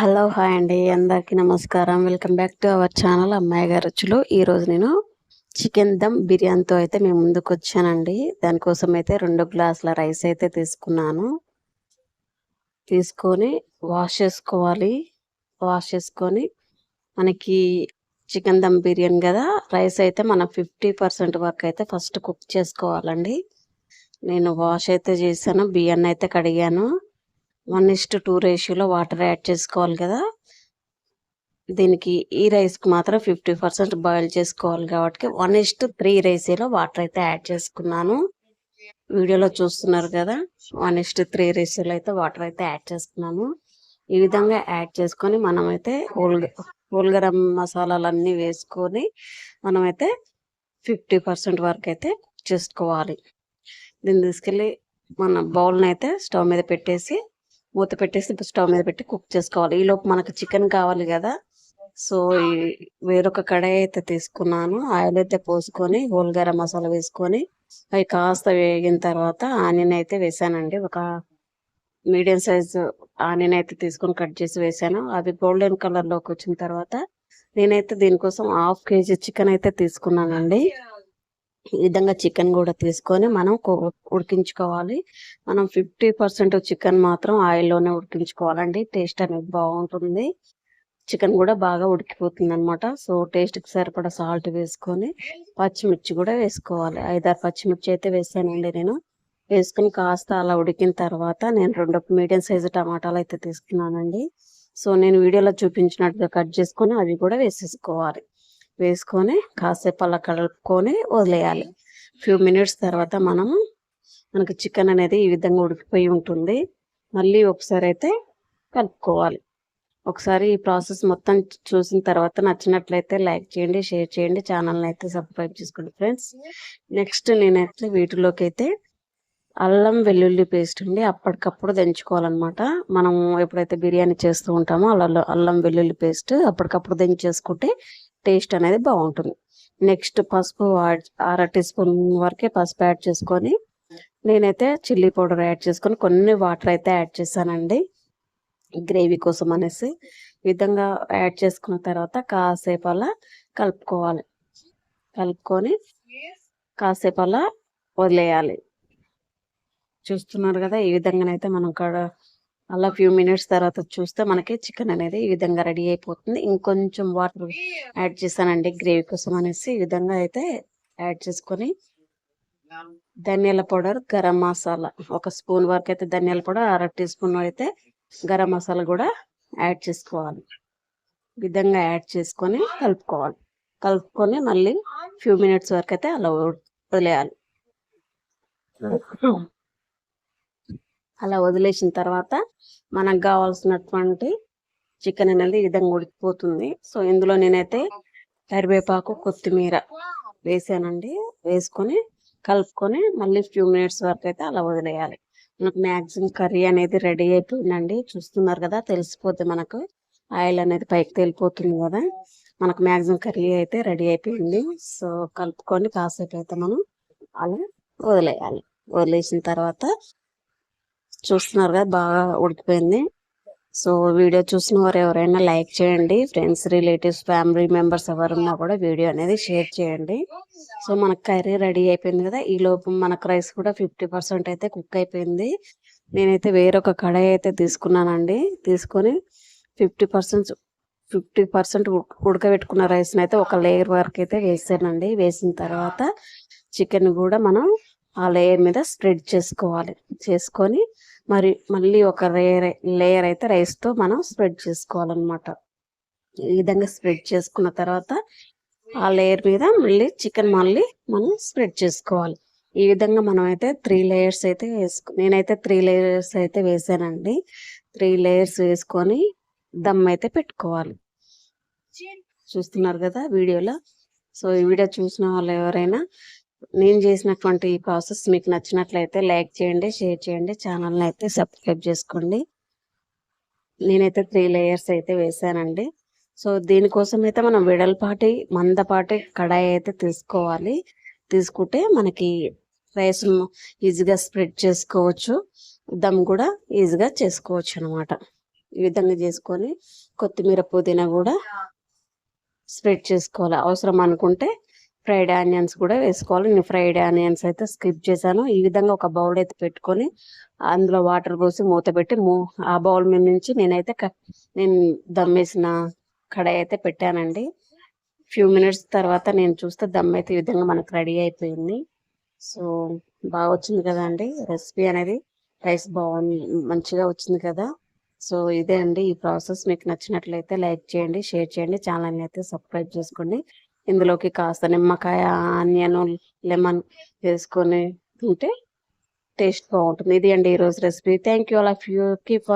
Hello hi అండి. అందరికీ నమస్కారం. Welcome back to our channel అమ్మాయి గారు రుచులు. ఈరోజు నేను చికెన్ దమ్ బిర్యానీతో అయితే మేము ముందుకు వచ్చానండి. దానికోసం అయితే రెండు గ్లాసుల రైస్ అయితే తీసుకున్నాను. తీసుకొని వాష్ చేసుకోవాలి. వాష్ చేసుకొని మనకి చికెన్ దమ్ బిర్యానీ కదా రైస్ అయితే మనం ఫిఫ్టీ పర్సెంట్ వరకు అయితే ఫస్ట్ కుక్ చేసుకోవాలండి. నేను వాష్ అయితే చేశాను బియ్యాన్ని అయితే కడిగాను. వన్ ఇస్ట్ టూ రేషియోలో వాటర్ యాడ్ చేసుకోవాలి కదా. దీనికి ఈ రైస్కి మాత్రం ఫిఫ్టీ పర్సెంట్ బాయిల్ చేసుకోవాలి కాబట్టి వన్ ఇస్ట్ త్రీ రేషియోలో వాటర్ అయితే యాడ్ చేసుకున్నాను. వీడియోలో చూస్తున్నారు కదా వన్ ఇస్ట్ త్రీ రేషియోలో అయితే వాటర్ అయితే యాడ్ చేసుకున్నాను. ఈ విధంగా యాడ్ చేసుకొని మనమైతే హోల్ హోల్ గరం మసాలాలన్నీ వేసుకొని మనమైతే ఫిఫ్టీ పర్సెంట్ వరకు అయితే చేసుకోవాలి. దీన్ని తీసుకెళ్ళి మన బౌల్ని అయితే స్టవ్ మీద పెట్టేసి మూత పెట్టేసి స్టవ్ మీద పెట్టి కుక్ చేసుకోవాలి. ఈ లోపు మనకు చికెన్ కావాలి కదా. సో వేరొక కడాయి అయితే తీసుకున్నాను. ఆయిల్ అయితే పోసుకొని గోల్గరం మసాలా వేసుకొని అవి కాస్త వేగిన తర్వాత ఆనియన్ అయితే వేసానండి. ఒక మీడియం సైజ్ ఆనియన్ అయితే తీసుకొని కట్ చేసి వేసాను. అది గోల్డెన్ కలర్లోకి వచ్చిన తర్వాత నేనైతే దీనికోసం హాఫ్ కేజీ చికెన్ అయితే తీసుకున్నానండి. ఈ విధంగా చికెన్ కూడా తీసుకొని మనం ఉడికించుకోవాలి. మనం ఫిఫ్టీ పర్సెంట్ చికెన్ మాత్రం ఆయిల్లోనే ఉడికించుకోవాలండి. టేస్ట్ అనేది బాగుంటుంది. చికెన్ కూడా బాగా ఉడికిపోతుంది అనమాట సో టేస్ట్కి సరిపడా సాల్ట్ వేసుకొని పచ్చిమిర్చి కూడా వేసుకోవాలి. ఐదారు పచ్చిమిర్చి అయితే వేసానండి నేను. వేసుకుని కాస్త అలా ఉడికిన తర్వాత నేను రెండు మీడియం సైజు టమాటాలు అయితే తీసుకున్నానండి. సో నేను వీడియోలో చూపించినట్టుగా కట్ చేసుకొని అవి కూడా వేసేసుకోవాలి. వేసుకొని కాసేపు అలా కలుపుకొని వదిలేయాలి. ఫ్యూ మినిట్స్ తర్వాత మనము మనకి చికెన్ అనేది ఈ విధంగా ఉడికిపోయి ఉంటుంది. మళ్ళీ ఒకసారి అయితే కలుపుకోవాలి. ఒకసారి ఈ ప్రాసెస్ మొత్తం చూసిన తర్వాత నచ్చినట్లయితే లైక్ చేయండి షేర్ చేయండి ఛానల్ని అయితే సబ్స్క్రైబ్ చేసుకోండి ఫ్రెండ్స్. నెక్స్ట్ నేనైతే వీటిలోకి అయితే అల్లం వెల్లుల్లి పేస్ట్ ఉండి అప్పటికప్పుడు దంచుకోవాలన్నమాట. మనం ఎప్పుడైతే బిర్యానీ చేస్తూ ఉంటామో అల్లం అల్లం వెల్లుల్లి పేస్ట్ అప్పటికప్పుడు దంచేసుకుంటే టేస్ట్ అనేది బాగుంటుంది. నెక్స్ట్ పసుపు అర టీ స్పూన్ వరకే పసుపు యాడ్ చేసుకొని నేనైతే చిల్లీ పౌడర్ యాడ్ చేసుకొని కొన్ని వాటర్ అయితే యాడ్ చేశానండి. గ్రేవీ కోసం అనేసి విధంగా యాడ్ చేసుకున్న తర్వాత కాసేపు అలా కలుపుకోవాలి. కలుపుకొని కాసేపు అలా వదిలేయాలి. చూస్తున్నారు కదా ఈ విధంగానైతే మనం కడ అలా ఫ్యూ మినిట్స్ తర్వాత చూస్తే మనకి చికెన్ అనేది ఈ విధంగా రెడీ అయిపోతుంది. ఇంకొంచెం వాటర్ యాడ్ చేశానండి గ్రేవీ కోసం అనేసి ఈ విధంగా అయితే యాడ్ చేసుకొని ధనియాల పౌడర్ గరం మసాలా ఒక స్పూన్ వరకు అయితే ధనియాల పౌడర్ అర టీ స్పూన్ అయితే గరం మసాలా కూడా యాడ్ చేసుకోవాలి. విధంగా యాడ్ చేసుకొని కలుపుకోవాలి. కలుపుకొని మళ్ళీ ఫ్యూ మినిట్స్ వరకు అయితే అలా వదిలేయాలి. అలా వదిలేసిన తర్వాత మనకు కావాల్సినటువంటి చికెన్ అనేది ఈ విధంగా ఉడికిపోతుంది. సో ఇందులో నేనైతే కరివేపాకు కొత్తిమీర వేసానండి. వేసుకొని కలుపుకొని మళ్ళీ ఫ్యూ మినిట్స్ వరకు అయితే అలా వదిలేయాలి. మనకు మ్యాక్సిమం కర్రీ అనేది రెడీ అయిపోయిందండి. చూస్తున్నారు కదా తెలిసిపోతే మనకు. ఆయిల్ అనేది పైకి తెలిపోతుంది కదా. మనకు మ్యాక్సిమం కర్రీ అయితే రెడీ అయిపోయింది. సో కలుపుకొని కాసేపు అయితే మనం అలా వదిలేయాలి. వదిలేసిన తర్వాత చూస్తున్నారు కదా బాగా ఉడికిపోయింది సో వీడియో చూసిన వారు ఎవరైనా లైక్ చేయండి. ఫ్రెండ్స్ రిలేటివ్స్ ఫ్యామిలీ మెంబర్స్ ఎవరున్నా కూడా వీడియో అనేది షేర్ చేయండి. సో మనకు కర్రీ రెడీ అయిపోయింది కదా ఈ లోపు మనకు రైస్ కూడా ఫిఫ్టీ పర్సెంట్ అయితే కుక్ అయిపోయింది. నేనైతే వేరొక కడాయి అయితే తీసుకున్నానండి. తీసుకొని ఫిఫ్టీ పర్సెంట్ ఫిఫ్టీ పర్సెంట్ ఉడకబెట్టుకున్న రైస్ని అయితే ఒక లేయర్ వరకు అయితే వేసానండి. వేసిన తర్వాత చికెన్ కూడా మనం ఆ లేయర్ మీద స్ప్రెడ్ చేసుకోవాలి. చేసుకొని మరి మళ్ళీ ఒక లేయర్ లేయర్ అయితే రైస్తో మనం స్ప్రెడ్ చేసుకోవాలన్నమాట. ఈ విధంగా స్ప్రెడ్ చేసుకున్న తర్వాత ఆ లేయర్ మీద మళ్ళీ చికెన్ మళ్ళీ మనం స్ప్రెడ్ చేసుకోవాలి. ఈ విధంగా మనం అయితే త్రీ లేయర్స్ అయితే వేసుకు నేనైతే త్రీ లేయర్స్ అయితే వేసానండి. త్రీ లేయర్స్ వేసుకొని దమ్ అయితే పెట్టుకోవాలి. చూస్తున్నారు కదా వీడియోలో? సో ఈ వీడియో చూసిన వాళ్ళు ఎవరైనా నేను చేసినటువంటి ఈ ప్రాసెస్ మీకు నచ్చినట్లయితే లైక్ చేయండి షేర్ చేయండి ఛానల్ని అయితే సబ్స్క్రైబ్ చేసుకోండి. నేనైతే త్రీ లేయర్స్ అయితే వేసానండి సో దీనికోసం అయితే మనం వెడల్పాటి మందపాటి కడాయి అయితే తీసుకోవాలి. తీసుకుంటే మనకి రైస్ ఈజీగా స్ప్రెడ్ చేసుకోవచ్చు. దమ్ కూడా ఈజీగా చేసుకోవచ్చు అనమాట ఈ విధంగా చేసుకొని కొత్తిమీర పుదీనా కూడా స్ప్రెడ్ చేసుకోవాలి. అవసరం అనుకుంటే ఫ్రైడ్ ఆనియన్స్ కూడా వేసుకోవాలి. నేను ఫ్రైడ్ ఆనియన్స్ అయితే స్కిప్ చేశాను. ఈ విధంగా ఒక బౌల్ అయితే పెట్టుకొని అందులో వాటర్ పోసి మూత పెట్టి మూ ఆ బౌల్ మీద నుంచి నేనైతే క- నేను దమ్ వేసిన కడాయి అయితే పెట్టానండి. ఫ్యూ మినిట్స్ తర్వాత నేను చూస్తే దమ్ అయితే ఈ విధంగా మనకు రెడీ అయిపోయింది. సో బాగా వచ్చింది కదా అండి రెసిపీ అనేది. రైస్ బాగుంది మంచిగా వచ్చింది కదా. సో ఇదే అండి ఈ ప్రాసెస్. మీకు నచ్చినట్లయితే లైక్ చేయండి షేర్ చేయండి. ఛానల్ని అయితే సబ్స్క్రైబ్ చేసుకోండి. ఇందులోకి కాస్త నిమ్మకాయ ఆనియన్ లెమన్ వేసుకొని తింటే టేస్ట్ బాగుంటుంది. ఇది అండి ఈరోజు recipe. Thank you all of you keep